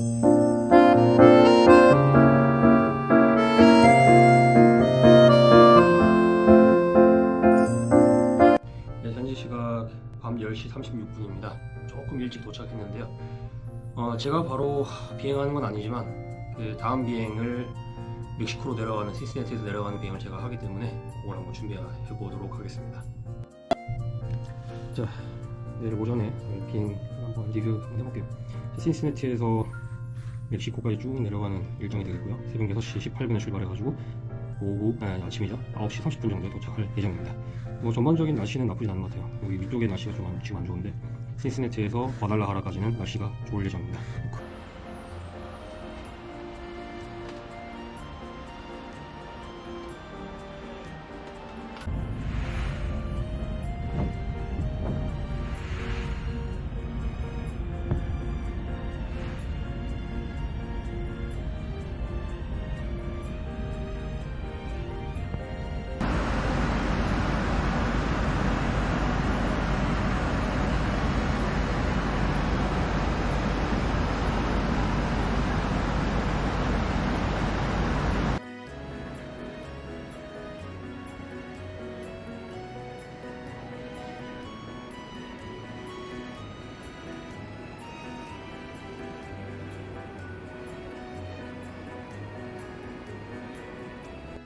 네, 현재 시각 밤 10시 36분입니다. 조금 일찍 도착했는데요. 어, 제가 바로 비행하는 건 아니지만 그 다음 비행을 멕시코로 내려가는 시스네트에서 내려가는 비행을 제가 하기 때문에 그걸 한번 준비해 보도록 하겠습니다. 자, 내일 오전에 비행 한번 리뷰 해볼게요. 시스네티에서 멕시코까지 쭉 내려가는 일정이 되겠고요. 새벽 6시 18분에 출발해가지고 오후 아니, 아침이죠. 9시 30분 정도에 도착할 예정입니다. 뭐 전반적인 날씨는 나쁘지 않은 것 같아요. 여기 위쪽의 날씨가 좀 안- 지금 안 좋은데 시스네티에서 과달라하라까지는 날씨가 좋을 예정입니다.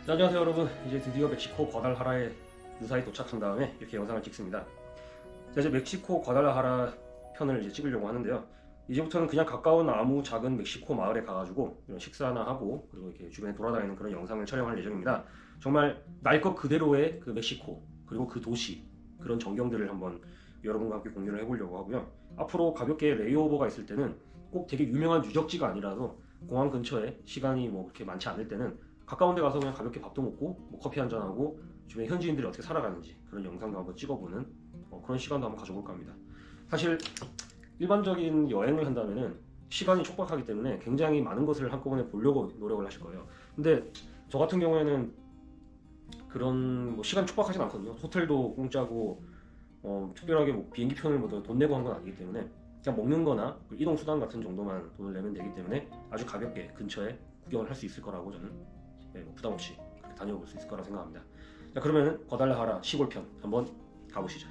자, 안녕하세요 여러분. 이제 드디어 멕시코 과달하라에 무사히 도착한 다음에 이렇게 영상을 찍습니다. 자, 이제 멕시코 과달하라 편을 이제 찍으려고 하는데요. 이제부터는 그냥 가까운 아무 작은 멕시코 마을에 가가지고 이런 식사나 하고 그리고 이렇게 주변에 돌아다니는 그런 영상을 촬영할 예정입니다. 정말 날 것 그대로의 그 멕시코 그리고 그 도시 그런 전경들을 한번 여러분과 함께 공유를 해보려고 하고요. 앞으로 가볍게 레이오버가 있을 때는 꼭 되게 유명한 유적지가 아니라도 공항 근처에 시간이 뭐 그렇게 많지 않을 때는 가까운 데 가서 그냥 가볍게 밥도 먹고 뭐 커피 한잔 하고 주변 현지인들이 어떻게 살아가는지 그런 영상도 한번 찍어보는 어, 그런 시간도 한번 가져볼까 합니다. 사실 일반적인 여행을 한다면은 시간이 촉박하기 때문에 굉장히 많은 것을 한꺼번에 보려고 노력을 하실 거예요. 근데 저 같은 경우에는 그런 뭐 시간 촉박하진 않거든요. 호텔도 공짜고 어, 특별하게 뭐 비행기 편을 뭐돈 내고 한 건 아니기 때문에 그냥 먹는 거나 그 이동 수단 같은 정도만 돈을 내면 되기 때문에 아주 가볍게 근처에 구경을 할 수 있을 거라고 저는 네, 뭐 부담 없이 그렇게 다녀볼 수 있을 거라 생각합니다. 자 그러면 과달라하라 시골편 한번 가보시죠.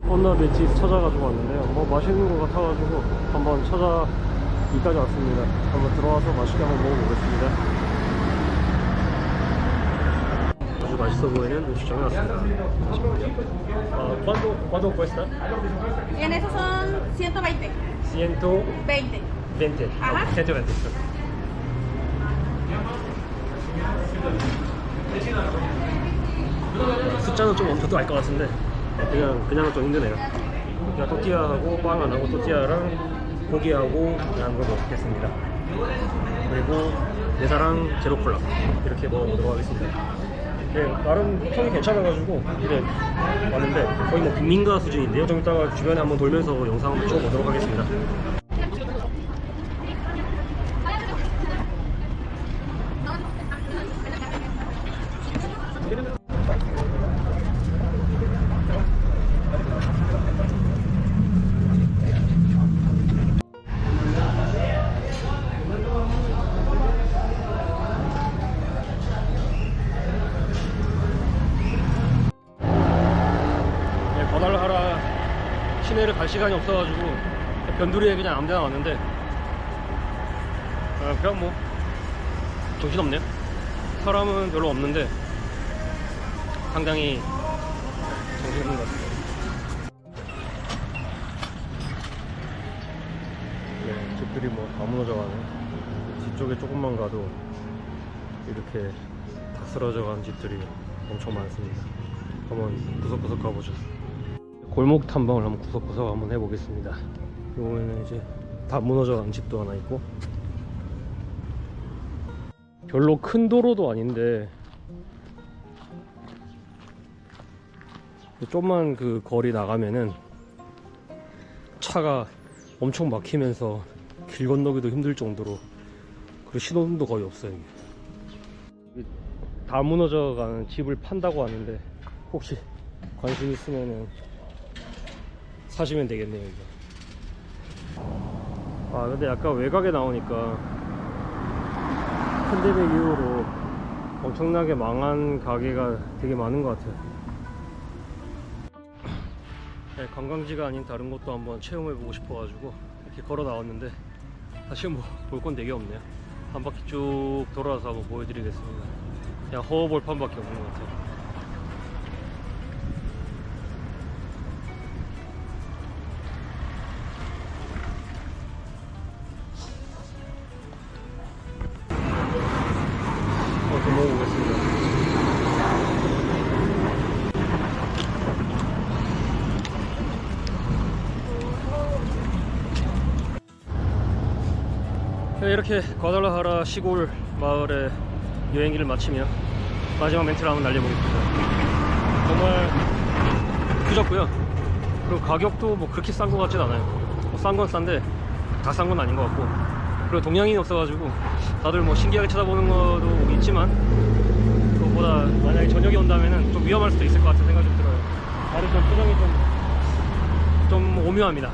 콘나 베치스 찾아가지고 왔는데요. 뭐 맛있는 것 같아가지고 한번 찾아 이까지 왔습니다. 한번 들어와서 맛있게 한번 먹어보겠습니다. 아주 맛있어 보이는 음식점에 왔습니다. 아, ¿cuánto, ¿Cuánto cuesta? Y en esos son 120. 120. 20. Ajá. 120. 숫자는 좀 저도 알 것 같은데 그냥 그냥은 좀 힘드네요. 그냥 또띠아하고 빵안 하고 또띠아랑 고기하고 그냥 거 먹겠습니다. 그리고 내사랑 제로 콜라 이렇게 먹어보도록 하겠습니다. 네, 나름 평이 괜찮아가지고 이래 왔는데 거의 뭐 국민가 수준인데요. 좀 이따가 주변에 한번 돌면서 영상 한번 찍어보도록 하겠습니다. 시내를 갈 시간이 없어가지고 변두리에 그냥 아무 데나 왔는데 아, 그냥 뭐 정신없네요. 사람은 별로 없는데 상당히 정신없는 것 같아요. 네, 집들이 뭐 다 무너져가네. 뒤쪽에 조금만 가도 이렇게 다 쓰러져간 집들이 엄청 많습니다. 한번 구석구석 가보죠. 골목 탐방을 한번 구석구석 한번 해보겠습니다. 요거는 이제 다 무너져간 집도 하나 있고 별로 큰 도로도 아닌데 좀만 그 거리 나가면은 차가 엄청 막히면서 길 건너기도 힘들 정도로 그리고 신호등도 거의 없어요. 다 무너져가는 집을 판다고 하는데 혹시 관심 있으면은 사시면 되겠네요. 이거. 아 근데 약간 외곽에 나오니까 팬데믹 이후로 엄청나게 망한 가게가 되게 많은 것 같아요. 네, 관광지가 아닌 다른 곳도 한번 체험해보고 싶어가지고 이렇게 걸어 나왔는데 사실 뭐 볼 건 되게 없네요. 한 바퀴 쭉 돌아서 한번 보여드리겠습니다. 그냥 허허벌판밖에 없는 것 같아요. 이렇게 과달라하라 시골 마을의 여행기를 마치며 마지막 멘트를 한번 날려보겠습니다. 정말 그졌고요. 그리고 가격도 뭐 그렇게 싼 것 같진 않아요. 뭐싼건 싼데 다 싼 건 아닌 것 같고 그리고 동양인이 없어가지고 다들 뭐 신기하게 쳐다보는 것도 있지만 그것보다 만약에 저녁에 온다면은 좀 위험할 수도 있을 것 같은 생각이 좀 들어요. 다들 좀 표정이 좀, 좀 오묘합니다.